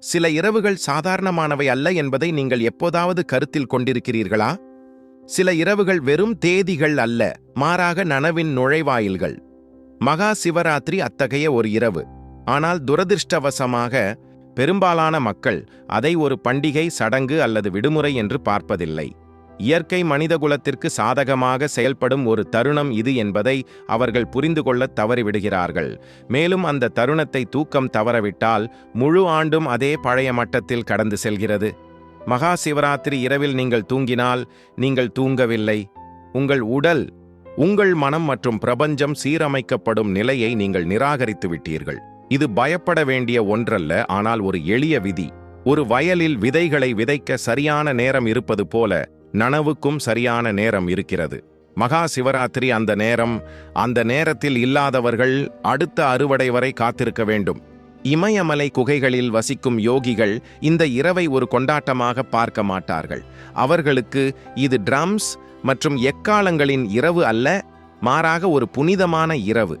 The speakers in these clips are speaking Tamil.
சில இரவுகள் சாதாரணமானவை அல்ல என்பதை நீங்கள் எப்போதாவது கருத்தில் கொண்டிருக்கிறீர்களா? சில இரவுகள் வெறும் தேதிகள் அல்ல மாறாக நனவின் நுழைவாயில்கள். மகா சிவராத்திரி அத்தகைய ஒரு இரவு. ஆனால் துரதிர்ஷ்டவசமாக பெரும்பாலான மக்கள் அதை ஒரு பண்டிகை சடங்கு அல்லது விடுமுறை என்று பார்ப்பதில்லை. இயற்கை மனிதகுலத்திற்கு சாதகமாக செயல்படும் ஒரு தருணம் இது என்பதை அவர்கள் புரிந்து கொள்ள தவறிவிடுகிறார்கள். மேலும் அந்த தருணத்தை தூக்கம் தவறவிட்டால் முழு ஆண்டும் அதே பழைய மட்டத்தில் கடந்து செல்கிறது. மகா சிவராத்திரி இரவில் நீங்கள் தூங்கினால் நீங்கள் தூங்கவில்லை. உங்கள் உடல் உங்கள் மனம் மற்றும் பிரபஞ்சம் சீரமைக்கப்படும் நிலையை நீங்கள் நிராகரித்து விட்டீர்கள். இது பயப்பட வேண்டிய ஒன்றல்ல ஆனால் ஒரு எளிய விதி. ஒரு வயலில் விதைகளை விதைக்க சரியான நேரம் இருப்பது போல நனவுக்கும் சரியான நேரம் இருக்கிறது. மகா சிவராத்திரி அந்த நேரம் அந்த நேரத்தில் இல்லாதவர்கள் அடுத்த அறுவடை வரை காத்திருக்க வேண்டும். இமயமலை குகைகளில் வசிக்கும் யோகிகள் இந்த இரவை ஒரு கொண்டாட்டமாக பார்க்க மாட்டார்கள். அவர்களுக்கு இது ட்ரம்ஸ் மற்றும் எக்காலங்களின் இரவு அல்ல மாறாக ஒரு புனிதமான இரவு.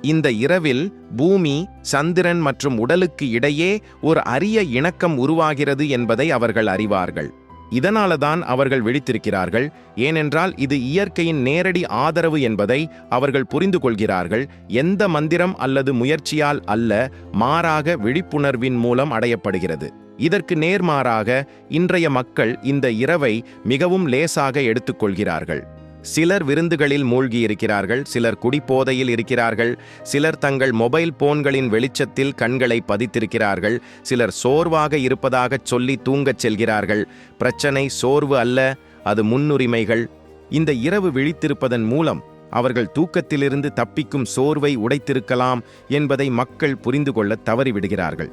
இந்த இரவில் பூமி சந்திரன் மற்றும் உடலுக்கு இடையே ஒரு அரிய இணக்கம் உருவாகிறது என்பதை அவர்கள் அறிவார்கள். இதனாலதான் அவர்கள் விழித்திருக்கிறார்கள் ஏனென்றால் இது இயற்கையின் நேரடி ஆதரவு என்பதை அவர்கள் புரிந்து கொள்கிறார்கள் எந்த மந்திரம் அல்லது முயற்சியால் அல்ல மாறாக விழிப்புணர்வின் மூலம் அடையப்படுகிறது. இதற்கு நேர்மாறாக இன்றைய மக்கள் இந்த இரவை மிகவும் லேசாக எடுத்துக்கொள்கிறார்கள். சிலர் விருந்துகளில் மூழ்கியிருக்கிறார்கள் சிலர் குடிப்போதையில் இருக்கிறார்கள் சிலர் தங்கள் மொபைல் போன்களின் வெளிச்சத்தில் கண்களை பதித்திருக்கிறார்கள் சிலர் சோர்வாக இருப்பதாகச் சொல்லி தூங்கச் செல்கிறார்கள். பிரச்சனை சோர்வு அல்ல அது முன்னுரிமைகள். இந்த இரவு விழித்திருப்பதன் மூலம் அவர்கள் தூக்கத்திலிருந்து தப்பிக்கும் சோர்வை உடைத்திருக்கலாம் என்பதை மக்கள் புரிந்து கொள்ள தவறிவிடுகிறார்கள்.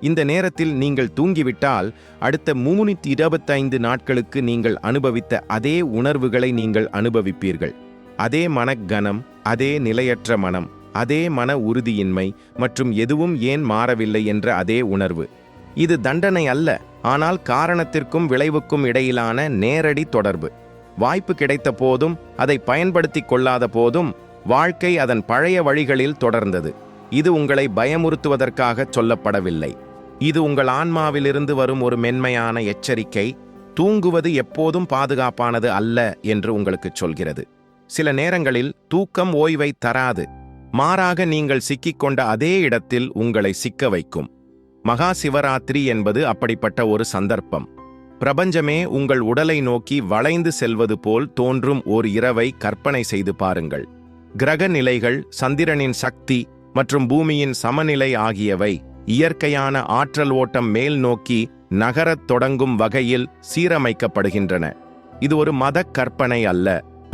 இந்த நேரத்தில் நீங்கள் தூங்கிவிட்டால் அடுத்த முன்னூற்றி இருபத்தைந்து நாட்களுக்கு நீங்கள் அனுபவித்த அதே உணர்வுகளை நீங்கள் அனுபவிப்பீர்கள். அதே மனக்கனம் அதே நிலையற்ற மனம் அதே மன உறுதியின்மை மற்றும் எதுவும் ஏன் மாறவில்லை என்ற அதே உணர்வு. இது தண்டனை அல்ல ஆனால் காரணத்திற்கும் விளைவுக்கும் இடையிலான நேரடி தொடர்பு. வாய்ப்பு கிடைத்த போதும் அதை பயன்படுத்திக் கொள்ளாத போதும் வாழ்க்கை அதன் பழைய வழிகளில் தொடர்ந்தது. இது உங்களை பயமுறுத்துவதற்காக சொல்லப்படவில்லை. இது உங்கள் ஆன்மாவிலிருந்து வரும் ஒரு மென்மையான எச்சரிக்கை. தூங்குவது எப்போதும் பாதுகாப்பானது அல்ல என்று உங்களுக்கு சொல்கிறது. சில நேரங்களில் தூக்கம் ஓய்வை தராது. மாறாக நீங்கள் சிக்கிக்கொண்ட அதே இடத்தில் உங்களை சிக்க வைக்கும். மகா சிவராத்திரி என்பது அப்படிப்பட்ட ஒரு சந்தர்ப்பம். பிரபஞ்சமே உங்கள் உடலை நோக்கி வளைந்து செல்வது போல் தோன்றும் ஓர் இரவை கற்பனை செய்து பாருங்கள். கிரக நிலைகள் சந்திரனின் சக்தி மற்றும் பூமியின் சமநிலை ஆகியவை இயற்கையான ஆற்றல் ஓட்டம் மேல் நோக்கி நகரத் தொடங்கும் வகையில் சீரமைக்கப்படுகின்றன. இது ஒரு மத கற்பனை அல்ல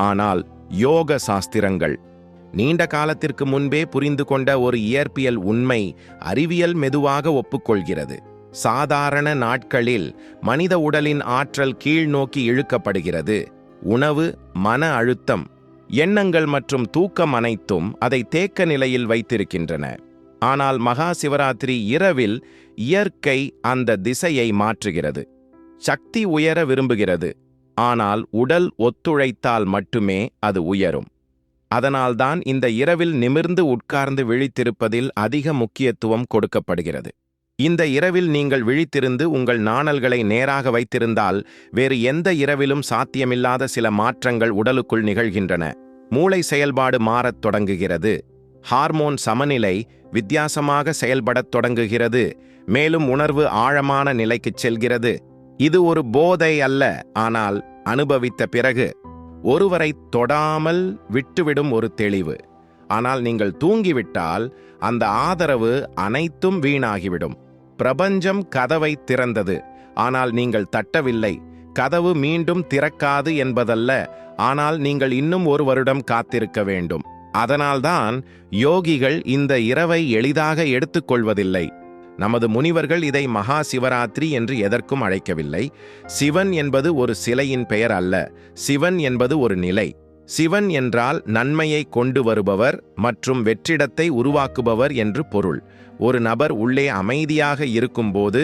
ஆனால் யோக சாஸ்திரங்கள். நீண்ட காலத்திற்கு முன்பே புரிந்து கொண்ட ஒரு இயற்பியல் உண்மை அறிவியல் மெதுவாக ஒப்புக்கொள்கிறது. சாதாரண நாட்களில் மனித உடலின் ஆற்றல் கீழ் நோக்கி இழுக்கப்படுகிறது. உணவு மன அழுத்தம் எண்ணங்கள் மற்றும் தூக்கம் அனைத்தும் அதை தேக்க நிலையில் வைத்திருக்கின்றன. ஆனால் மகா சிவராத்திரி இரவில் இயற்கை அந்த திசையை மாற்றுகிறது. சக்தி உயர விரும்புகிறது. ஆனால் உடல் ஒத்துழைத்தால் மட்டுமே அது உயரும். அதனால்தான் இந்த இரவில் நிமிர்ந்து உட்கார்ந்து விழித்திருப்பதில் அதிக முக்கியத்துவம் கொடுக்கப்படுகிறது. இந்த இரவில் நீங்கள் விழித்திருந்து உங்கள் நாணல்களை நேராக வைத்திருந்தால் வேறு எந்த இரவிலும் சாத்தியமில்லாத சில மாற்றங்கள் உடலுக்குள் நிகழ்கின்றன. மூளை செயல்பாடு மாறத் தொடங்குகிறது. ஹார்மோன் சமநிலை வித்தியாசமாக செயல்படத் தொடங்குகிறது. மேலும் உணர்வு ஆழமான நிலைக்குச் செல்கிறது. இது ஒரு போதை அல்ல ஆனால் அனுபவித்த பிறகு. ஒருவரை தொடாமல் விட்டுவிடும் ஒரு தெளிவு. ஆனால் நீங்கள் தூங்கிவிட்டால் அந்த ஆதரவு அனைத்தும் வீணாகிவிடும். பிரபஞ்சம் கதவை திறந்தது. ஆனால் நீங்கள் தட்டவில்லை. கதவு மீண்டும் திறக்காது என்பதல்ல. ஆனால் நீங்கள் இன்னும் ஒரு வருடம் காத்திருக்க வேண்டும். அதனால்தான் யோகிகள் இந்த இரவை எளிதாக எடுத்துக்கொள்வதில்லை. நமது முனிவர்கள் இதை மகா சிவராத்திரி என்று எதற்கும் அழைக்கவில்லை. சிவன் என்பது ஒரு சிலையின் பெயர் அல்ல. சிவன் என்பது ஒரு நிலை. சிவன் என்றால் நன்மையை கொண்டு வருபவர் மற்றும் வெற்றிடத்தை உருவாக்குபவர் என்று பொருள். ஒரு நபர் உள்ளே அமைதியாக இருக்கும்போது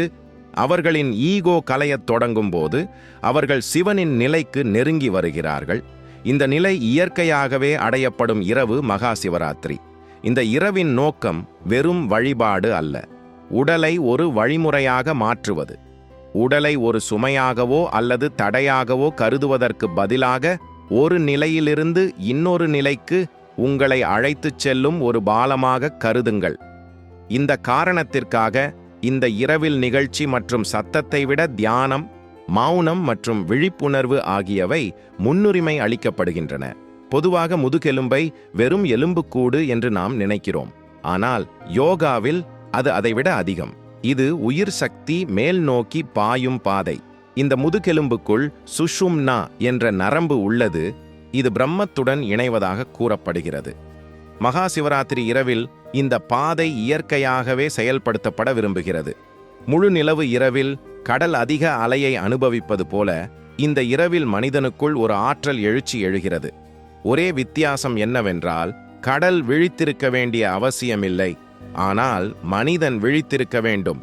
அவர்களின் ஈகோ கலையத் தொடங்கும்போது அவர்கள் சிவனின் நிலைக்கு நெருங்கி வருகிறார்கள். இந்த நிலை இயற்கையாகவே அடையப்படும் இரவு மகா சிவராத்திரி இந்த இரவின் நோக்கம் வெறும் வழிபாடு அல்ல. உடலை ஒரு வழிமுறையாக மாற்றுவது. உடலை ஒரு சுமையாகவோ அல்லது தடையாகவோ கருதுவதற்கு பதிலாக ஒரு நிலையிலிருந்து இன்னொரு நிலைக்கு உங்களை அழைத்துச் செல்லும் ஒரு பாலமாக கருதுங்கள். இந்த காரணத்திற்காக இந்த இரவில் நிகழ்ச்சி மற்றும் சத்தத்தை விட தியானம் மௌனம் மற்றும் விழிப்புணர்வு ஆகியவை முன்னுரிமை அளிக்கப்படுகின்றன. பொதுவாக முதுகெலும்பை வெறும் எலும்புக்கூடு என்று நாம் நினைக்கிறோம். ஆனால் யோகாவில் அது அதைவிட அதிகம். இது உயிர் சக்தி மேல் நோக்கி பாயும் பாதை. இந்த முதுகெலும்புக்குள் சுஷும்னா என்ற நரம்பு உள்ளது. இது பிரம்மத்துடன் இணைவதாக கூறப்படுகிறது. மகா சிவராத்திரி இரவில் இந்த பாதை இயற்கையாகவே செயல்படுத்தப்பட விரும்புகிறது. முழு நிலவு இரவில் கடல் அதிக அலையை அனுபவிப்பது போல இந்த இரவில் மனிதனுக்குள் ஒரு ஆற்றல் எழுச்சி எழுகிறது. ஒரே வித்தியாசம் என்னவென்றால் கடல் விழித்திருக்க வேண்டிய அவசியமில்லை ஆனால் மனிதன் விழித்திருக்க வேண்டும்.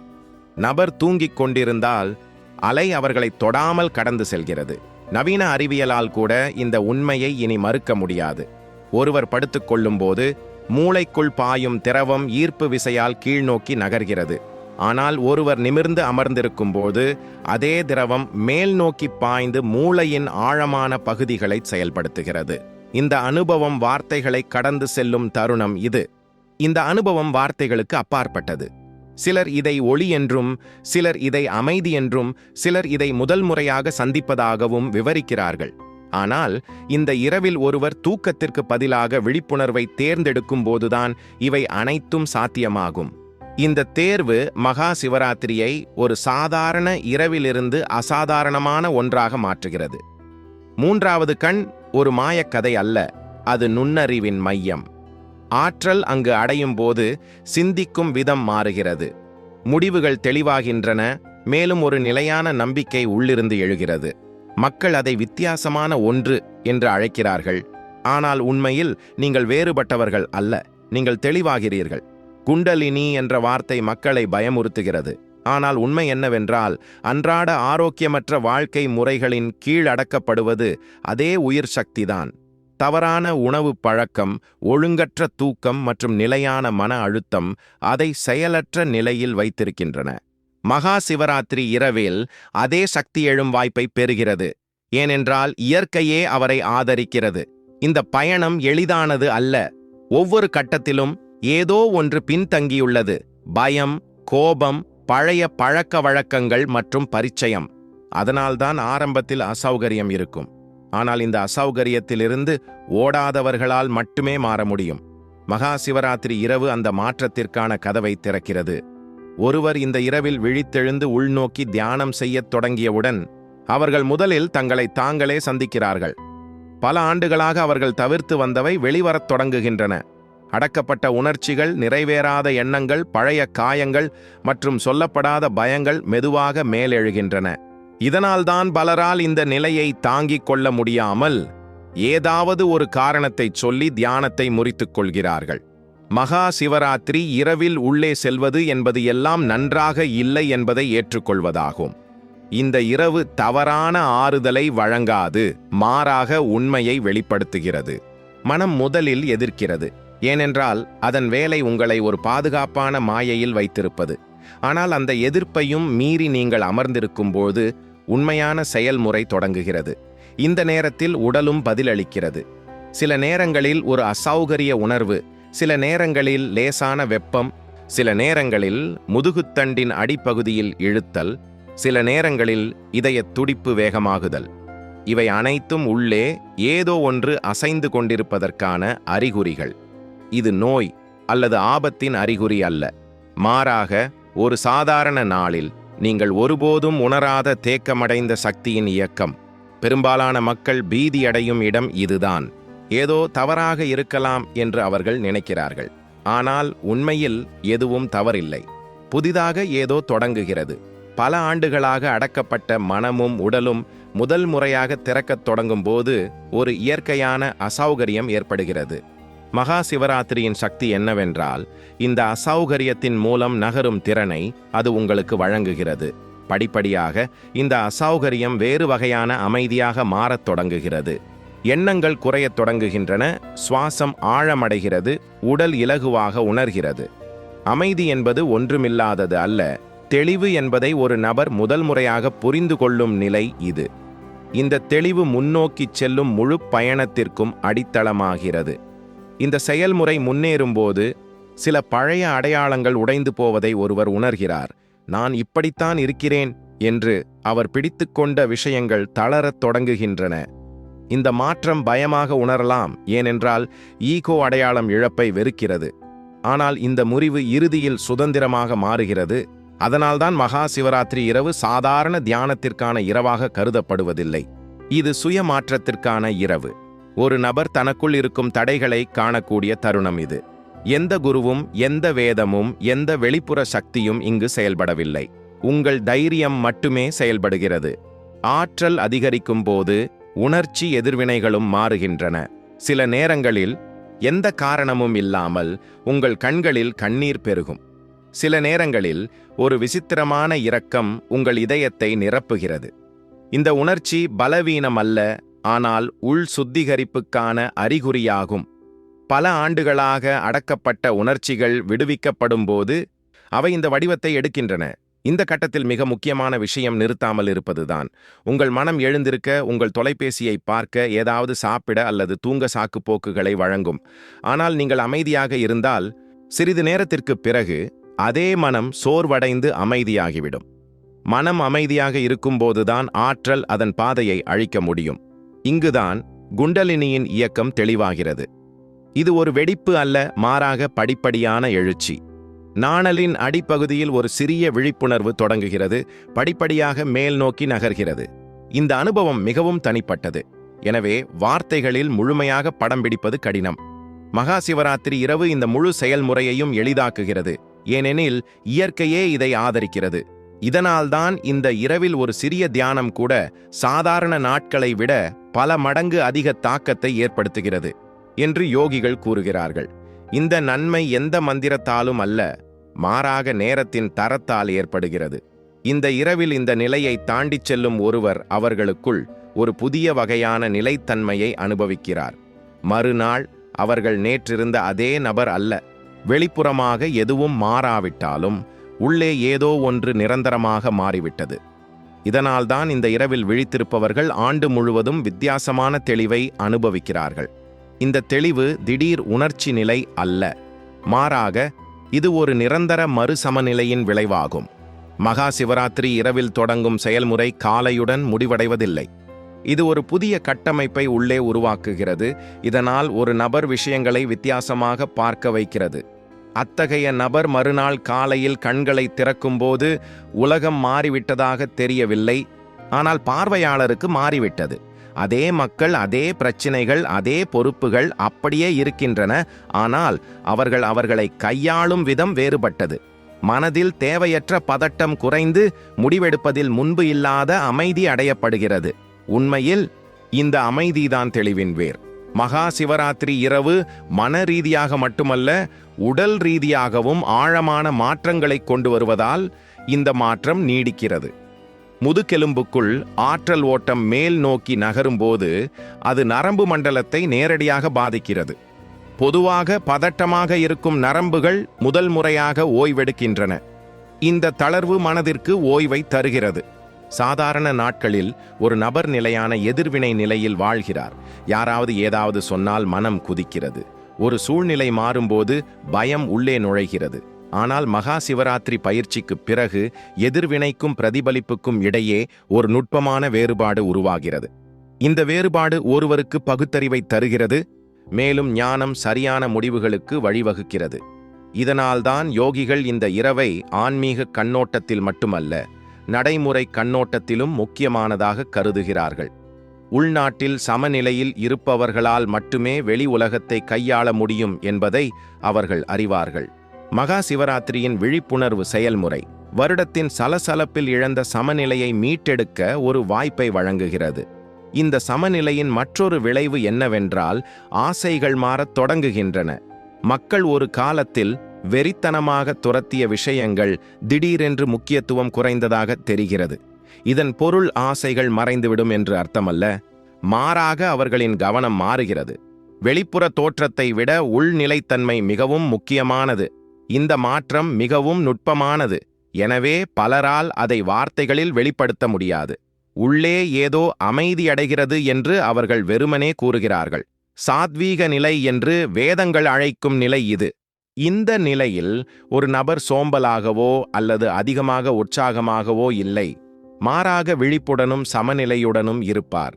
நபர் தூங்கிக் கொண்டிருந்தால் அலை அவர்களை தொடாமல் கடந்து செல்கிறது. நவீன அறிவியலால் கூட இந்த உண்மையை இனி மறுக்க முடியாது. ஒருவர் படுத்துக்கொள்ளும்போது மூளைக்குள் பாயும் திரவம் ஈர்ப்பு விசையால் கீழ்நோக்கி நகர்கிறது. ஆனால் ஒருவர் நிமிர்ந்து அமர்ந்திருக்கும்போது அதே திரவம் மேல் நோக்கி பாய்ந்து மூளையின் ஆழமான பகுதிகளை செயல்படுத்துகிறது. இந்த அனுபவம் வார்த்தைகளை கடந்து செல்லும் தருணம் இது. இந்த அனுபவம் வார்த்தைகளுக்கு அப்பாற்பட்டது. சிலர் இதை ஒளி என்றும் சிலர் இதை அமைதி என்றும் சிலர் இதை முதல் முறையாக சந்திப்பதாகவும் விவரிக்கிறார்கள். ஆனால் இந்த இரவில் ஒருவர் தூக்கத்திற்கு பதிலாக விழிப்புணர்வை தேர்ந்தெடுக்கும் போதுதான் இவை அனைத்தும் சாத்தியமாகும். இந்த தேர்வு மகா சிவராத்திரியை ஒரு சாதாரண இரவிலிருந்து அசாதாரணமான ஒன்றாக மாற்றுகிறது. மூன்றாவது கண் ஒரு மாயக்கதை அல்ல அது நுண்ணறிவின் மையம். ஆற்றல் அங்கு அடையும் போது சிந்திக்கும் விதம் மாறுகிறது. முடிவுகள் தெளிவாகின்றன மேலும் ஒரு நிலையான நம்பிக்கை உள்ளிருந்து எழுகிறது. மக்கள் அதை வித்தியாசமான ஒன்று என்று அழைக்கிறார்கள். ஆனால் உண்மையில் நீங்கள் வேறுபட்டவர்கள் அல்ல நீங்கள் தெளிவாகிறீர்கள். குண்டலினி என்ற வார்த்தை மக்களை பயமுறுத்துகிறது. ஆனால் உண்மை என்னவென்றால் அன்றாட ஆரோக்கியமற்ற வாழ்க்கை முறைகளின் கீழ் அடக்கப்படுவது அதே உயிர் சக்திதான். தவறான உணவு பழக்கம் ஒழுங்கற்ற தூக்கம் மற்றும் நிலையான மன அழுத்தம் அதை செயலற்ற நிலையில் வைத்திருக்கின்றன. மகா சிவராத்திரி இரவில் அதே சக்தி எழும் வாய்ப்பை பெறுகிறது. ஏனென்றால் இயற்கையே அவரை ஆதரிக்கிறது. இந்த பயணம் எளிதானது அல்ல. ஒவ்வொரு கட்டத்திலும் ஏதோ ஒன்று பின்தங்கியுள்ளது. பயம் கோபம் பழைய பழக்க வழக்கங்கள் மற்றும் பரிச்சயம். அதனால்தான் ஆரம்பத்தில் அசௌகரியம் இருக்கும். ஆனால் இந்த அசௌகரியத்திலிருந்து ஓடாதவர்களால் மட்டுமே மாற முடியும். மகா சிவராத்திரி இரவு அந்த மாற்றத்திற்கான கதவை திறக்கிறது. ஒருவர் இந்த இரவில் விழித்தெழுந்து உள்நோக்கி தியானம் செய்யத் தொடங்கியவுடன் அவர்கள் முதலில் தங்களை தாங்களே சந்திக்கிறார்கள். பல ஆண்டுகளாக அவர்கள் தவிர்த்து வந்தவை வெளிவரத் தொடங்குகின்றன. அடக்கப்பட்ட உணர்ச்சிகள் நிறைவேறாத எண்ணங்கள் பழைய காயங்கள் மற்றும் சொல்லப்படாத பயங்கள் மெதுவாக மேலெழுகின்றன. இதனால்தான் பலரால் இந்த நிலையை தாங்கிக் கொள்ள முடியாமல் ஏதாவது ஒரு காரணத்தைச் சொல்லி தியானத்தை முறித்துக் கொள்கிறார்கள். மகா சிவராத்திரி இரவில் உள்ளே செல்வது என்பது எல்லாம் நன்றாக இல்லை என்பதை ஏற்றுக்கொள்வதாகும். இந்த இரவு தவறான ஆறுதலை வழங்காது மாறாக உண்மையை வெளிப்படுத்துகிறது. மனம் முதலில் எதிர்க்கிறது. ஏனென்றால் அதன் வேலை உங்களை ஒரு பாதுகாப்பான மாயையில் வைத்திருப்பது. ஆனால் அந்த எதிர்ப்பையும் மீறி நீங்கள் அமர்ந்திருக்கும்போது உண்மையான செயல்முறை தொடங்குகிறது. இந்த நேரத்தில் உடலும் பதிலளிக்கிறது. சில நேரங்களில் ஒரு அசௌகரிய உணர்வு சில நேரங்களில் லேசான வெப்பம் சில நேரங்களில் முதுகுத்தண்டின் அடிப்பகுதியில் இழுத்தல் சில நேரங்களில் இதய துடிப்பு வேகமாகுதல். இவை அனைத்தும் உள்ளே ஏதோ ஒன்று அசைந்து கொண்டிருப்பதற்கான அறிகுறிகள். இது நோய் அல்லது ஆபத்தின் அறிகுறி அல்ல. மாறாக ஒரு சாதாரண நாளில் நீங்கள் ஒருபோதும் உணராத தேக்கமடைந்த சக்தியின் இயக்கம். பெரும்பாலான மக்கள் பீதியடையும் இடம் இதுதான். ஏதோ தவறாக இருக்கலாம் என்று அவர்கள் நினைக்கிறார்கள். ஆனால் உண்மையில் எதுவும் தவறில்லை. புதிதாக ஏதோ தொடங்குகிறது. பல ஆண்டுகளாக அடக்கப்பட்ட மனமும் உடலும் முதல் முறையாக திறக்கத் தொடங்கும் போது ஒரு இயற்கையான அசௌகரியம் ஏற்படுகிறது. மகா சிவராத்திரியின் சக்தி என்னவென்றால் இந்த அசௌகரியத்தின் மூலம் நகரும் திறனை அது உங்களுக்கு வழங்குகிறது. படிப்படியாக இந்த அசௌகரியம் வேறு வகையான அமைதியாக மாறத் தொடங்குகிறது. எண்ணங்கள் குறையத் தொடங்குகின்றன சுவாசம் ஆழமடைகிறது உடல் இலகுவாக உணர்கிறது. அமைதி என்பது ஒன்றுமில்லாதது அல்ல தெளிவு என்பதை ஒரு நபர் முதல் முறையாக புரிந்து கொள்ளும் நிலை இது. இந்த தெளிவு முன்னோக்கிச் செல்லும் முழு பயணத்திற்கும் அடித்தளமாகிறது. இந்த செயல்முறை முன்னேறும்போது சில பழைய அடையாளங்கள் உடைந்து போவதை ஒருவர் உணர்கிறார். நான் இப்படித்தான் இருக்கிறேன் என்று அவர் பிடித்துக்கொண்ட விஷயங்கள் தளரத் தொடங்குகின்றன. இந்த மாற்றம் பயமாக உணரலாம் ஏனென்றால் ஈகோ அடையாளம் இழப்பை வெறுக்கிறது. ஆனால் இந்த முறிவு இறுதியில் சுதந்திரமாக மாறுகிறது. அதனால்தான் மகா சிவராத்திரி இரவு சாதாரண தியானத்திற்கான இரவாக கருதப்படுவதில்லை. இது சுய மாற்றத்திற்கான இரவு. ஒரு நபர் தனக்குள் இருக்கும் தடைகளை காணக்கூடிய தருணம் இது. எந்த குருவும் எந்த வேதமும் எந்த வெளிப்புற சக்தியும் இங்கு செயல்படவில்லை. உங்கள் தைரியம் மட்டுமே செயல்படுகிறது. ஆற்றல் அதிகரிக்கும் போது உணர்ச்சி எதிர்வினைகளும் மாறுகின்றன. சில நேரங்களில் எந்த காரணமும் இல்லாமல் உங்கள் கண்களில் கண்ணீர் பெருகும். சில நேரங்களில் ஒரு விசித்திரமான இரக்கம் உங்கள் இதயத்தை நிரப்புகிறது. இந்த உணர்ச்சி பலவீனம் அல்ல ஆனால் உள் சுத்திகரிப்புக்கான அறிகுறியாகும். பல ஆண்டுகளாக அடக்கப்பட்ட உணர்ச்சிகள் விடுவிக்கப்படும்போது அவை இந்த வடிவத்தை எடுக்கின்றன. இந்த கட்டத்தில் மிக முக்கியமான விஷயம் நிறுத்தாமல் இருப்பதுதான். உங்கள் மனம் எழுந்திருக்க உங்கள் தொலைபேசியை பார்க்க ஏதாவது சாப்பிட அல்லது தூங்க சாக்கு போக்குகளை வழங்கும். ஆனால் நீங்கள் அமைதியாக இருந்தால் சிறிது நேரத்திற்குப் பிறகு அதே மனம் சோர்வடைந்து அமைதியாகிவிடும். மனம் அமைதியாக இருக்கும்போதுதான் ஆற்றல் அதன் பாதையை அழிக்க முடியும். இங்குதான் குண்டலினியின் இயக்கம் தெளிவாகிறது. இது ஒரு வெடிப்பு அல்ல மாறாக படிப்படியான எழுச்சி. நாணலின் அடிப்பகுதியில் ஒரு சிறிய விழிப்புணர்வு தொடங்குகிறது படிப்படியாக மேல் நோக்கி நகர்கிறது. இந்த அனுபவம் மிகவும் தனிப்பட்டது. எனவே வார்த்தைகளில் முழுமையாக படம் பிடிப்பது கடினம். மகா சிவராத்திரி இரவு இந்த முழு செயல்முறையையும் எளிதாக்குகிறது. ஏனெனில் இயற்கையே இதை ஆதரிக்கிறது. இதனால்தான் இந்த இரவில் ஒரு சிறிய தியானம் கூட சாதாரண நாட்களை விட பல மடங்கு அதிக தாக்கத்தை ஏற்படுத்துகிறது என்று யோகிகள் கூறுகிறார்கள். இந்த நன்மை எந்த மந்திரத்தாலும் அல்ல மாறாக நேரத்தின் தரத்தால் ஏற்படுகிறது. இந்த இரவில் இந்த நிலையை தாண்டிச் செல்லும் ஒருவர் அவர்களுக்குள் ஒரு புதிய வகையான நிலைத்தன்மையை அனுபவிக்கிறார். மறுநாள் அவர்கள் நேற்றிருந்த அதே நபர் அல்ல வெளிப்புறமாக எதுவும் மாறாவிட்டாலும் உள்ளே ஏதோ ஒன்று நிரந்தரமாக மாறிவிட்டது. இதனால்தான் இந்த இரவில் விழித்திருப்பவர்கள் ஆண்டு முழுவதும் வித்தியாசமான தெளிவை அனுபவிக்கிறார்கள். இந்த தெளிவு திடீர் உணர்ச்சி நிலை அல்ல. மாறாக இது ஒரு நிரந்தர மறுசமநிலையின் விளைவாகும். மகா சிவராத்திரி இரவில் தொடங்கும் செயல்முறை காலையுடன் முடிவடைவதில்லை. இது ஒரு புதிய கட்டமைப்பை உள்ளே உருவாக்குகிறது. இதனால் ஒரு நபர் விஷயங்களை வித்தியாசமாக பார்க்க வைக்கிறது. அத்தகைய நபர் மறுநாள் காலையில் கண்களை திறக்கும்போது உலகம் மாறிவிட்டதாக தெரியவில்லை. ஆனால் பார்வையாளருக்கு மாறிவிட்டது. அதே மக்கள் அதே பிரச்சினைகள் அதே பொறுப்புகள் அப்படியே இருக்கின்றன. ஆனால் அவர்கள் அவர்களை கையாளும் விதம் வேறுபட்டது. மனதில் தேவையற்ற பதட்டம் குறைந்து முடிவெடுப்பதில் முன்பு இல்லாத அமைதி அடையப்படுகிறது. உண்மையில் இந்த அமைதிதான் தெளிவின் வேர். மகா சிவராத்திரி இரவு மன ரீதியாக மட்டுமல்ல உடல் ரீதியாகவும் ஆழமான மாற்றங்களை கொண்டு வருவதால் இந்த மாற்றம் நீடிக்கிறது. முதுகெலும்புக்குள் ஆற்றல் ஓட்டம் மேல் நோக்கி நகரும்போது அது நரம்பு மண்டலத்தை நேரடியாக பாதிக்கிறது. பொதுவாக பதட்டமாக இருக்கும் நரம்புகள் முதல் முறையாக ஓய்வெடுக்கின்றன. இந்த தளர்வு மனதிற்கு ஓய்வை தருகிறது. சாதாரண நாட்களில் ஒரு நபர் நிலையான எதிர்வினை நிலையில் வாழ்கிறார். யாராவது ஏதாவது சொன்னால் மனம் குதிக்கிறது. ஒரு சூழ்நிலை மாறும்போது பயம் உள்ளே நுழைகிறது. ஆனால் மகா சிவராத்திரி பயிற்சிக்குப் பிறகு எதிர்வினைக்கும் பிரதிபலிப்புக்கும் இடையே ஒரு நுட்பமான வேறுபாடு உருவாகிறது. இந்த வேறுபாடு ஒருவருக்கு பகுத்தறிவை தருகிறது மேலும் ஞானம் சரியான முடிவுகளுக்கு வழிவகுக்கிறது. இதனால்தான் யோகிகள் இந்த இரவை ஆன்மீக கண்ணோட்டத்தில் மட்டுமல்ல நடைமுறை கண்ணோட்டத்திலும் முக்கியமானதாக கருதுகிறார்கள். உள்நாட்டில் சமநிலையில் இருப்பவர்களால் மட்டுமே வெளி உலகத்தை கையாள முடியும் என்பதை அவர்கள் அறிவார்கள். மகா சிவராத்திரியின் விழிப்புணர்வு செயல்முறை. வருடத்தின் சலசலப்பில் இழந்த சமநிலையை மீட்டெடுக்க ஒரு வாய்ப்பை வழங்குகிறது. இந்த சமநிலையின் மற்றொரு விளைவு என்னவென்றால் ஆசைகள் மாறத் தொடங்குகின்றன. மக்கள் ஒரு காலத்தில் வெறித்தனமாக துரத்திய விஷயங்கள் திடீரென்று முக்கியத்துவம் குறைந்ததாக தெரிகிறது. இதன் பொருள் ஆசைகள் மறைந்துவிடும் என்று அர்த்தமல்ல. மாறாக அவர்களின் கவனம் மாறுகிறது. வெளிப்புற தோற்றத்தை விட உள்நிலைத்தன்மை மிகவும் முக்கியமானது. இந்த மாற்றம் மிகவும் நுட்பமானது. எனவே பலரால் அதை வார்த்தைகளில் வெளிப்படுத்த முடியாது. உள்ளே ஏதோ அமைதியடைகிறது என்று அவர்கள் வெறுமனே கூறுகிறார்கள். சாத்வீக நிலை என்று வேதங்கள் அழைக்கும் நிலை இது. இந்த நிலையில் ஒரு நபர் சோம்பலாகவோ அல்லது அதிகமாக உற்சாகமாகவோ இல்லை. மாறாக விழிப்புடனும் சமநிலையுடனும் இருப்பார்.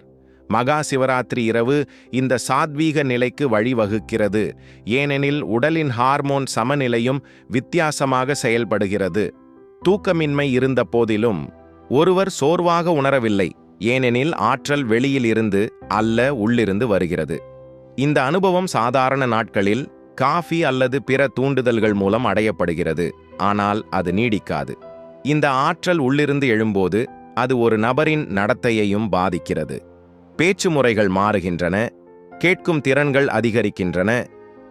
மகா சிவராத்திரி இரவு இந்த சாத்வீக நிலைக்கு வழிவகுக்கிறது. ஏனெனில் உடலின் ஹார்மோன் சமநிலையும் வித்தியாசமாக செயல்படுகிறது. தூக்கமின்மை இருந்த போதிலும் ஒருவர் சோர்வாக உணரவில்லை. ஏனெனில் ஆற்றல் வெளியில் இருந்து அல்ல உள்ளிருந்து வருகிறது. இந்த அனுபவம் சாதாரண நாட்களில் காஃபி அல்லது பிற தூண்டுதல்கள் மூலம் அடையப்படுகிறது. ஆனால் அது நீடிக்காது. இந்த ஆற்றல் உள்ளிருந்து எழும்போது அது ஒரு நபரின் நடத்தையையும் பாதிக்கிறது. பேச்சு முறைகள் மாறுகின்றன கேட்கும் திறன்கள் அதிகரிக்கின்றன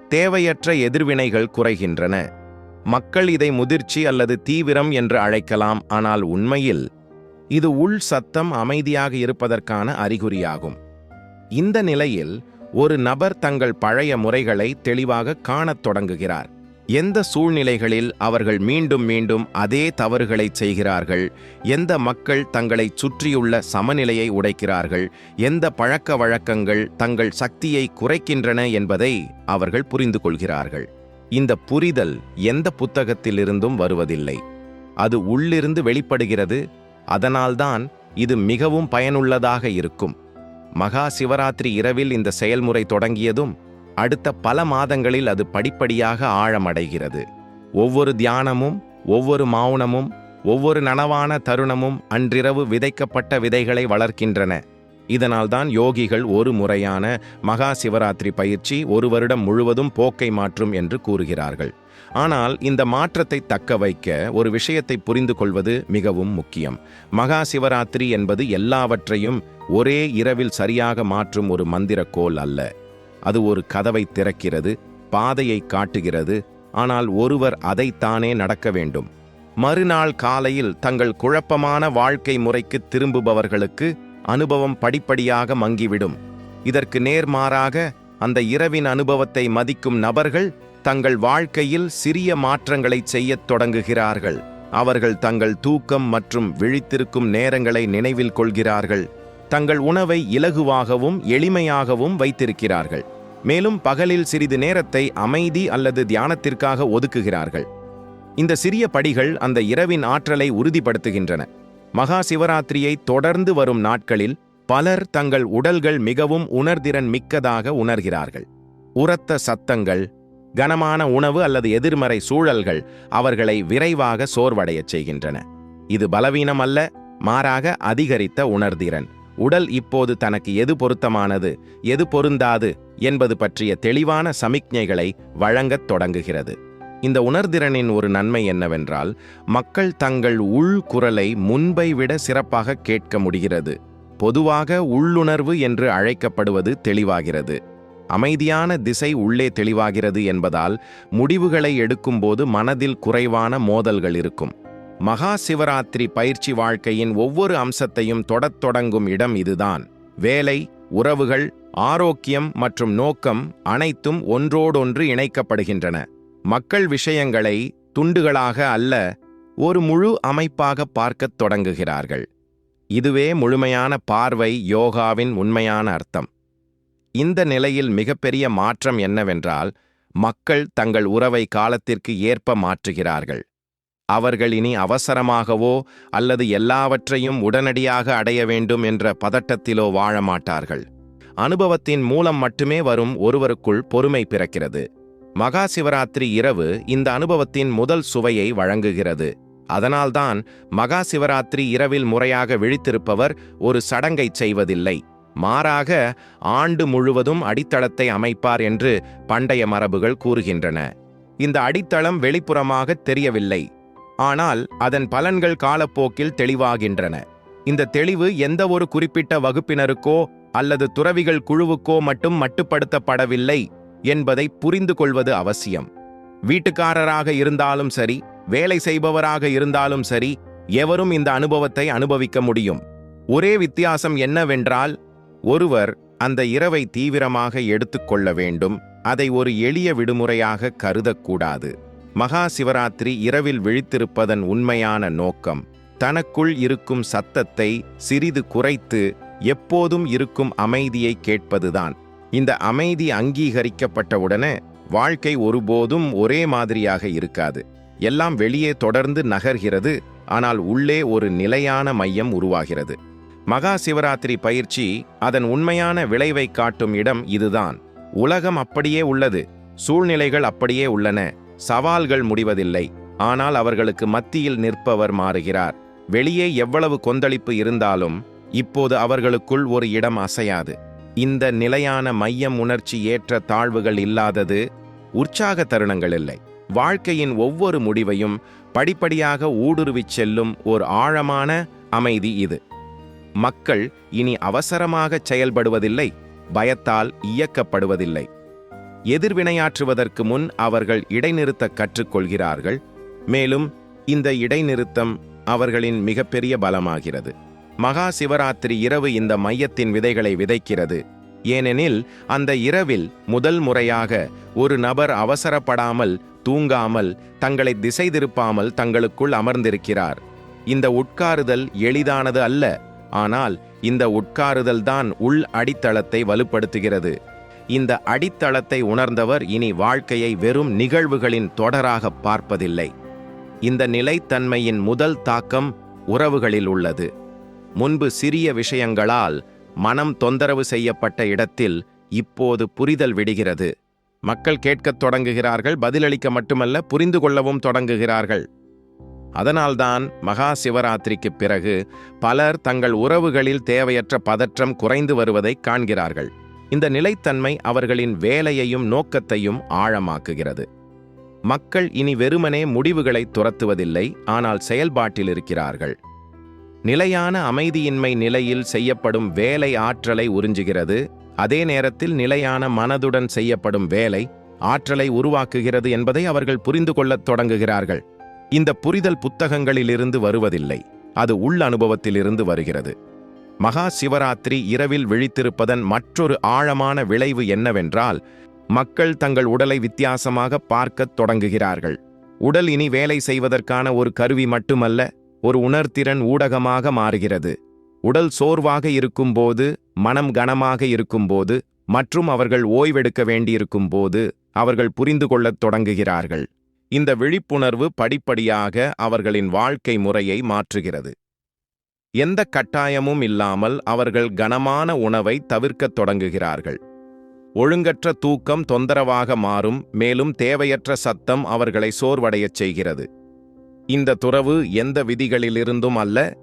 தேவையற்ற எதிர்வினைகள் குறைகின்றன. மக்கள் இதை முதிர்ச்சி அல்லது தீவிரம் என்று அழைக்கலாம் ஆனால் உண்மையில் இது உள் சத்தம் அமைதியாக இருப்பதற்கான அறிகுறியாகும். இந்த நிலையில் ஒரு நபர் தங்கள் பழைய முறைகளை தெளிவாக காணத் தொடங்குகிறார். எந்த சூழ்நிலைகளில் அவர்கள் மீண்டும் மீண்டும் அதே தவறுகளை செய்கிறார்கள் எந்த மக்கள் தங்களை சுற்றியுள்ள சமநிலையை உடைக்கிறார்கள் எந்த பழக்க வழக்கங்கள் தங்கள் சக்தியை குறைக்கின்றன என்பதை அவர்கள் புரிந்து கொள்கிறார்கள். இந்த புரிதல் எந்த புத்தகத்திலிருந்தும் வருவதில்லை. அது உள்ளிருந்து வெளிப்படுகிறது அதனால்தான் இது மிகவும் பயனுள்ளதாக இருக்கும். மகா சிவராத்திரி இரவில் இந்த செயல்முறை தொடங்கியதும் அடுத்த பல மாதங்களில் அது படிப்படியாக ஆழமடைகிறது. ஒவ்வொரு தியானமும் ஒவ்வொரு மௌனமும் ஒவ்வொரு நனவான தருணமும் அன்றிரவு விதைக்கப்பட்ட விதைகளை வளர்க்கின்றன. இதனால்தான் யோகிகள் ஒரு முறையான மகா சிவராத்திரி பயிற்சி ஒரு வருடம் முழுவதும் போக்கை மாற்றும் என்று கூறுகிறார்கள். ஆனால் இந்த மாற்றத்தை தக்க வைக்க ஒரு விஷயத்தை புரிந்து கொள்வது மிகவும் முக்கியம். மகா சிவராத்திரி என்பது எல்லாவற்றையும் ஒரே இரவில் சரியாக மாற்றும் ஒரு மந்திரக்கோல் அல்ல. அது ஒரு கதவை திறக்கிறது பாதையை காட்டுகிறது ஆனால் ஒருவர் அதைத்தானே நடக்க வேண்டும். மறுநாள் காலையில் தங்கள் குழப்பமான வாழ்க்கை முறைக்கு திரும்புபவர்களுக்கு அனுபவம் படிப்படியாக மங்கிவிடும். இதற்கு நேர்மாறாக அந்த இரவின் அனுபவத்தை மதிக்கும் நபர்கள் தங்கள் வாழ்க்கையில் சிறிய மாற்றங்களை செய்யத் தொடங்குகிறார்கள். அவர்கள் தங்கள் தூக்கம் மற்றும் விழித்திருக்கும் நேரங்களை நினைவில் கொள்கிறார்கள். தங்கள் உணவை இலகுவாகவும் எளிமையாகவும் வைத்திருக்கிறார்கள். மேலும் பகலில் சிறிது நேரத்தை அமைதி அல்லது தியானத்திற்காக ஒதுக்குகிறார்கள். இந்த சிறிய படிகள் அந்த இரவின் ஆற்றலை உறுதிப்படுத்துகின்றன. மகா சிவராத்திரியை தொடர்ந்து வரும் நாட்களில் பலர் தங்கள் உடல்கள் மிகவும் உணர்திறன் மிக்கதாக உணர்கிறார்கள். உரத்த சத்தங்கள் கனமான உணவு அல்லது எதிர்மறை சூழல்கள் அவர்களை விரைவாக சோர்வடையச் செய்கின்றன. இது பலவீனம் அல்ல மாறாக அதிகரித்த உணர்திறன். உடல் இப்போது தனக்கு எது பொருத்தமானது எது பொருந்தாது என்பது பற்றிய தெளிவான சமிக்ஞைகளை வழங்கத் தொடங்குகிறது. இந்த உணர்திறனின் ஒரு நன்மை என்னவென்றால் மக்கள் தங்கள் உள் குரலை முன்பை விட சிறப்பாக கேட்க முடிகிறது. பொதுவாக உள்ளுணர்வு என்று அழைக்கப்படுவது தெளிவாகிறது. அமைதியான திசை உள்ளே தெளிவாகிறது என்பதால் முடிவுகளை எடுக்கும்போது மனதில் குறைவான மோதல்கள் இருக்கும். மகா சிவராத்திரி பயிற்சி வாழ்க்கையின் ஒவ்வொரு அம்சத்தையும் தொடத் தொடங்கும் இடம் இதுதான். வேலை உறவுகள் ஆரோக்கியம் மற்றும் நோக்கம் அனைத்தும் ஒன்றோடொன்று இணைக்கப்படுகின்றன. மக்கள் விஷயங்களை துண்டுகளாக அல்ல ஒரு முழு அமைப்பாக பார்க்கத் தொடங்குகிறார்கள். இதுவே முழுமையான பார்வை யோகாவின் உண்மையான அர்த்தம். இந்த நிலையில் மிகப்பெரிய மாற்றம் என்னவென்றால் மக்கள் தங்கள் உறவை காலத்திற்கு ஏற்ப மாற்றுகிறார்கள். அவர்கள் இனி அவசரமாகவோ அல்லது எல்லாவற்றையும் உடனடியாக அடைய வேண்டும் என்ற பதட்டத்திலோ வாழ மாட்டார்கள். அனுபவத்தின் மூலம் மட்டுமே வரும் ஒருவருக்குள் பொறுமை பிறக்கிறது. மகா சிவராத்திரி இரவு இந்த அனுபவத்தின் முதல் சுவையை வழங்குகிறது. அதனால்தான் மகா சிவராத்திரி இரவில் முறையாக விழித்திருப்பவர் ஒரு சடங்கை செய்வதில்லை. மாறாக ஆண்டு முழுவதும் அடித்தளத்தை அமைப்பார் என்று பண்டைய மரபுகள் கூறுகின்றன. இந்த அடித்தளம் வெளிப்புறமாக தெரியவில்லை. ஆனால் அதன் பலன்கள் காலப்போக்கில் தெளிவாகின்றன. இந்த தெளிவு எந்த ஒரு குறிப்பிட்ட வகுப்பினருக்கோ அல்லது துறவிகள் குழுவுக்கோ மட்டும் மட்டுப்படுத்தப்படவில்லை. என்பதை புரிந்து கொள்வது அவசியம். வீட்டுக்காரராக இருந்தாலும் சரி வேலை செய்பவராக இருந்தாலும் சரி எவரும் இந்த அனுபவத்தை அனுபவிக்க முடியும். ஒரே வித்தியாசம் என்னவென்றால் ஒருவர் அந்த இரவை தீவிரமாக எடுத்துக்கொள்ள வேண்டும் அதை ஒரு எளிய விடுமுறையாக கருதக்கூடாது. மகா சிவராத்திரி இரவில் விழித்திருப்பதன் உண்மையான நோக்கம் தனக்குள் இருக்கும் சத்தத்தை சிறிது குறைத்து எப்போதும் இருக்கும் அமைதியை கேட்பதுதான். இந்த அமைதி அங்கீகரிக்கப்பட்டவுடனே வாழ்க்கை ஒருபோதும் ஒரே மாதிரியாக இருக்காது. எல்லாம் வெளியே தொடர்ந்து நகர்கிறது ஆனால் உள்ளே ஒரு நிலையான மையம் உருவாகிறது. மகா சிவராத்திரி பயிற்சி அதன் உண்மையான விளைவை காட்டும் இடம் இதுதான். உலகம் அப்படியே உள்ளது சூழ்நிலைகள் அப்படியே உள்ளன சவால்கள் முடிவதில்லை ஆனால் அவர்களுக்கு மத்தியில் நிற்பவர் மாறுகிறார். வெளியே எவ்வளவு கொந்தளிப்பு இருந்தாலும் இப்போது அவர்களுக்குள் ஒரு இடம் அசையாது. இந்த நிலையான மையம் உணர்ச்சி ஏற்ற தாழ்வுகள் இல்லாதது உற்சாக தருணங்கள் இல்லை. வாழ்க்கையின் ஒவ்வொரு முடிவையும் படிப்படியாக ஊடுருவிச் செல்லும் ஒரு ஆழமான அமைதி இது. மக்கள் இனி அவசரமாக செயல்படுவதில்லை பயத்தால் இயக்கப்படுவதில்லை. எதிர்வினையாற்றுவதற்கு முன் அவர்கள் இடைநிறுத்த கற்றுக்கொள்கிறார்கள் மேலும் இந்த இடைநிறுத்தம் அவர்களின் மிகப்பெரிய பலமாகிறது. மகா சிவராத்திரி இரவு இந்த மையத்தின் விதைகளை விதைக்கிறது. ஏனெனில் அந்த இரவில் முதல் முறையாக ஒரு நபர் அவசரப்படாமல் தூங்காமல் தங்களை திசை திருப்பாமல் தங்களுக்குள் அமர்ந்திருக்கிறார். இந்த உட்காருதல் எளிதானது அல்ல ஆனால் இந்த உட்காருதல் தான் உள் அடித்தளத்தை வலுப்படுத்துகிறது. இந்த அடித்தளத்தை உணர்ந்தவர் இனி வாழ்க்கையை வெறும் நிகழ்வுகளின் தொடராக பார்ப்பதில்லை. இந்த நிலைத்தன்மையின் முதல் தாக்கம் உறவுகளில் உள்ளது. முன்பு சிறிய விஷயங்களால் மனம் தொந்தரவு செய்யப்பட்ட இடத்தில் இப்போது புரிதல் விடுகிறது. மக்கள் கேட்கத் தொடங்குகிறார்கள் பதிலளிக்க மட்டுமல்ல புரிந்து கொள்ளவும் தொடங்குகிறார்கள். அதனால்தான் மகா சிவராத்திரிக்குப் பிறகு பலர் தங்கள் உறவுகளில் தேவையற்ற பதற்றம் குறைந்து வருவதைக் காண்கிறார்கள். இந்த நிலைத்தன்மை அவர்களின் வேலையையும் நோக்கத்தையும் ஆழமாக்குகிறது. மக்கள் இனி வெறுமனே முடிவுகளை துரத்துவதில்லை ஆனால் செயல்பாட்டில் இருக்கிறார்கள். நிலையான அமைதியின்மை நிலையில் செய்யப்படும் வேலை ஆற்றலை உறிஞ்சுகிறது. அதே நேரத்தில் நிலையான மனதுடன் செய்யப்படும் வேலை ஆற்றலை உருவாக்குகிறது என்பதை அவர்கள் புரிந்து கொள்ளத் தொடங்குகிறார்கள். இந்த புரிதல் புத்தகங்களிலிருந்து வருவதில்லை. அது உள் அனுபவத்திலிருந்து வருகிறது. மகா சிவராத்திரி இரவில் விழித்திருப்பதன் மற்றொரு ஆழமான விளைவு என்னவென்றால் மக்கள் தங்கள் உடலை வித்தியாசமாக பார்க்கத் தொடங்குகிறார்கள். உடல் இனி வேலை செய்வதற்கான ஒரு கருவி மட்டுமல்ல ஒரு உணர்திறன் ஊடகமாக மாறுகிறது. உடல் சோர்வாக இருக்கும்போது மனம் கனமாக இருக்கும்போது மற்றும் அவர்கள் ஓய்வெடுக்க வேண்டியிருக்கும் போது அவர்கள் புரிந்து கொள்ளத் தொடங்குகிறார்கள். இந்த விழிப்புணர்வு படிப்படியாக அவர்களின் வாழ்க்கை முறையை மாற்றுகிறது. எந்த கட்டாயமும் இல்லாமல் அவர்கள் கனமான உணவை தவிர்க்கத் தொடங்குகிறார்கள். ஒழுங்கற்ற தூக்கம் தொந்தரவாக மாறும் மேலும் தேவையற்ற சத்தம் அவர்களை சோர்வடையச் செய்கிறது. இந்த துறவு எந்த விதிகளிலிருந்தும் அல்ல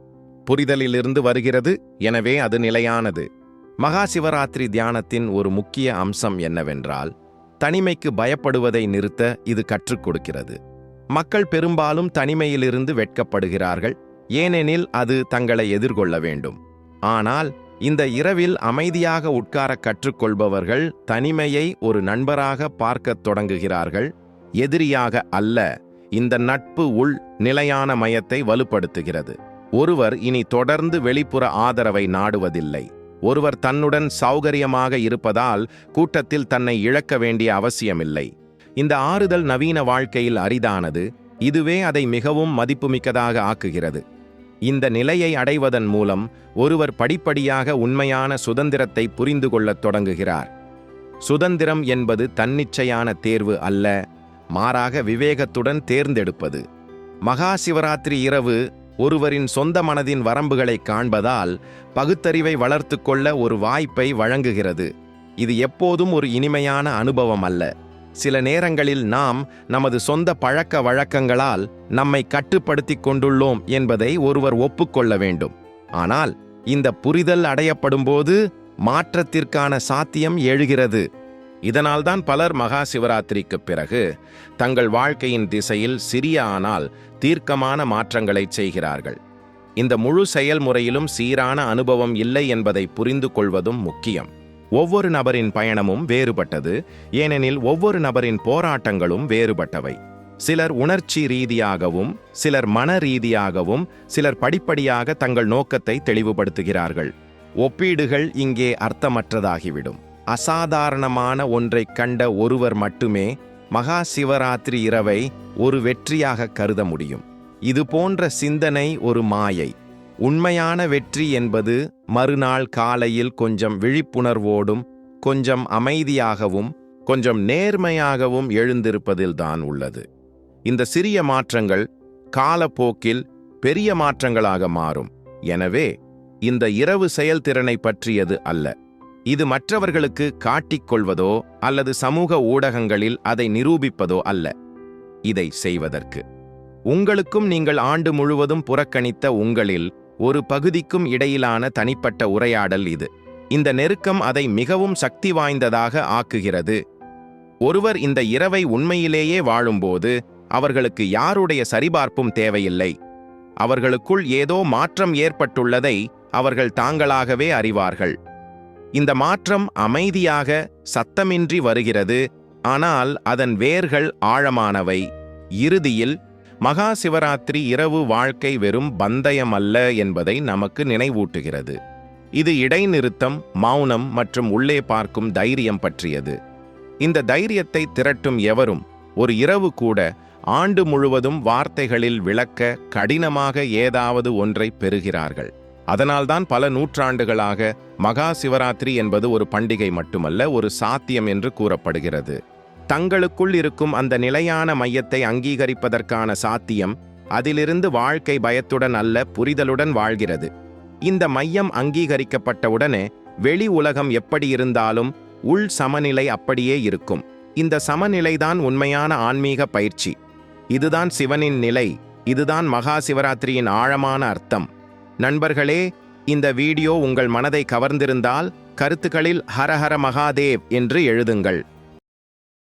புரிதலிலிருந்து வருகிறது. எனவே அது நிலையானது. மகா சிவராத்திரி தியானத்தின் ஒரு முக்கிய அம்சம் என்னவென்றால் தனிமைக்கு பயப்படுவதை நிறுத்த இது கற்றுக் கொடுக்கிறது. மக்கள் பெரும்பாலும் தனிமையிலிருந்து வெட்கப்படுகிறார்கள் ஏனெனில் அது தங்களை எதிர்கொள்ள வேண்டும். ஆனால் இந்த இரவில் அமைதியாக உட்கார கற்றுக்கொள்பவர்கள் தனிமையை ஒரு நண்பராக பார்க்கத் தொடங்குகிறார்கள் எதிரியாக அல்ல. இந்த நட்பு உள் நிலையான மயத்தை வலுப்படுத்துகிறது. ஒருவர் இனி தொடர்ந்து வெளிப்புற ஆதரவை நாடுவதில்லை. ஒருவர் தன்னுடன் சௌகரியமாக இருப்பதால் கூட்டத்தில் தன்னை இழக்க வேண்டிய அவசியமில்லை. இந்த ஆறுதல் நவீன வாழ்க்கையில் அரிதானது. இதுவே அதை மிகவும் மதிப்புமிக்கதாக ஆக்குகிறது. இந்த நிலையை அடைவதன் மூலம் ஒருவர் படிப்படியாக உண்மையான சுதந்திரத்தை புரிந்து கொள்ளத் தொடங்குகிறார். சுதந்திரம் என்பது தன்னிச்சையான தேர்வு அல்ல. மாறாக விவேகத்துடன் தேர்ந்தெடுப்பது. மகா சிவராத்திரி இரவு ஒருவரின் சொந்த மனதின் வரம்புகளை காண்பதால் பகுத்தறிவை வளர்த்து கொள்ள ஒரு வாய்ப்பை வழங்குகிறது. இது எப்போதும் ஒரு இனிமையான அனுபவம் அல்ல. சில நேரங்களில் நாம் நமது சொந்த பழக்க வழக்கங்களால் நம்மை கட்டுப்படுத்திக் கொண்டுள்ளோம் என்பதை ஒருவர் ஒப்புக்கொள்ள வேண்டும். ஆனால் இந்த புரிதல் அடையப்படும்போது மாற்றத்திற்கான சாத்தியம் எழுகிறது. இதனால்தான் பலர் மகா சிவராத்திரிக்குப் பிறகு தங்கள் வாழ்க்கையின் திசையில் சிறிய ஆனால் தீர்க்கமான மாற்றங்களை செய்கிறார்கள். இந்த முழு செயல்முறையிலும் சீரான அனுபவம் இல்லை என்பதை புரிந்து கொள்வதும் முக்கியம். ஒவ்வொரு நபரின் பயணமும் வேறுபட்டது ஏனெனில் ஒவ்வொரு நபரின் போராட்டங்களும் வேறுபட்டவை. சிலர் உணர்ச்சி ரீதியாகவும் சிலர் மன ரீதியாகவும் சிலர் படிப்படியாக தங்கள் நோக்கத்தை தெளிவுபடுத்துகிறார்கள். ஒப்பீடுகள் இங்கே அர்த்தமற்றதாகிவிடும். அசாதாரணமான ஒன்றைக் கண்ட ஒருவர் மட்டுமே மகா சிவராத்திரி இரவை ஒரு வெற்றியாக கருத முடியும். இது போன்ற சிந்தனை ஒரு மாயை. உண்மையான வெற்றி என்பது மறுநாள் காலையில் கொஞ்சம் விழிப்புணர்வோடும் கொஞ்சம் அமைதியாகவும் கொஞ்சம் நேர்மையாகவும் எழுந்திருப்பதில்தான் உள்ளது. இந்த சிறிய மாற்றங்கள் காலப்போக்கில் பெரிய மாற்றங்களாக மாறும். எனவே இந்த இரவு செயல்திறனை பற்றியது அல்ல. இது மற்றவர்களுக்கு காட்டிக்கொள்வதோ அல்லது சமூக ஊடகங்களில் அதை நிரூபிப்பதோ அல்ல. இதை செய்வதற்கு. உங்களுக்கும் நீங்கள் ஆண்டு முழுவதும் புறக்கணித்த உங்களில் ஒரு பகுதிக்கும் இடையிலான தனிப்பட்ட உரையாடல் இது. இந்த நெருக்கம் அதை மிகவும் சக்தி வாய்ந்ததாக ஆக்குகிறது. ஒருவர் இந்த இரவை உண்மையிலேயே வாழும்போது அவர்களுக்கு யாருடைய சரிபார்ப்பும் தேவையில்லை. அவர்களுக்குள் ஏதோ மாற்றம் ஏற்பட்டுள்ளதை அவர்கள் தாங்களாகவே அறிவார்கள். இந்த மாற்றம் அமைதியாக சத்தமின்றி வருகிறது ஆனால் அதன் வேர்கள் ஆழமானவை. இறுதியில் மகா சிவராத்திரி இரவு வாழ்க்கை வெறும் பந்தயம் அல்ல என்பதை நமக்கு நினைவூட்டுகிறது. இது இடைநிறுத்தம் மௌனம் மற்றும் உள்ளே பார்க்கும் தைரியம் பற்றியது. இந்த தைரியத்தை திரட்டும் எவரும் ஒரு இரவு கூட ஆண்டு முழுவதும் வார்த்தைகளில் விளக்க கடினமாக ஏதாவது ஒன்றை பெறுகிறார்கள். அதனால்தான் பல நூற்றாண்டுகளாக மகா சிவராத்திரி என்பது ஒரு பண்டிகை மட்டுமல்ல ஒரு சாத்தியம் என்று கூறப்படுகிறது. தங்களுக்குள் இருக்கும் அந்த நிலையான மையத்தை அங்கீகரிப்பதற்கான சாத்தியம் அதிலிருந்து வாழ்க்கை பயத்துடன் அல்ல புரிதலுடன் வாழ்கிறது. இந்த மையம் அங்கீகரிக்கப்பட்டவுடனே வெளி உலகம் எப்படி இருந்தாலும் உள் சமநிலை அப்படியே இருக்கும். இந்த சமநிலைதான் உண்மையான ஆன்மீக பயிற்சி. இதுதான் சிவனின் நிலை இதுதான் மகா சிவராத்திரியின் ஆழமான அர்த்தம். நண்பர்களே இந்த வீடியோ உங்கள் மனதை கவர்ந்திருந்தால் கருத்துக்களில் ஹரஹர மகாதேவ் என்று எழுதுங்கள்.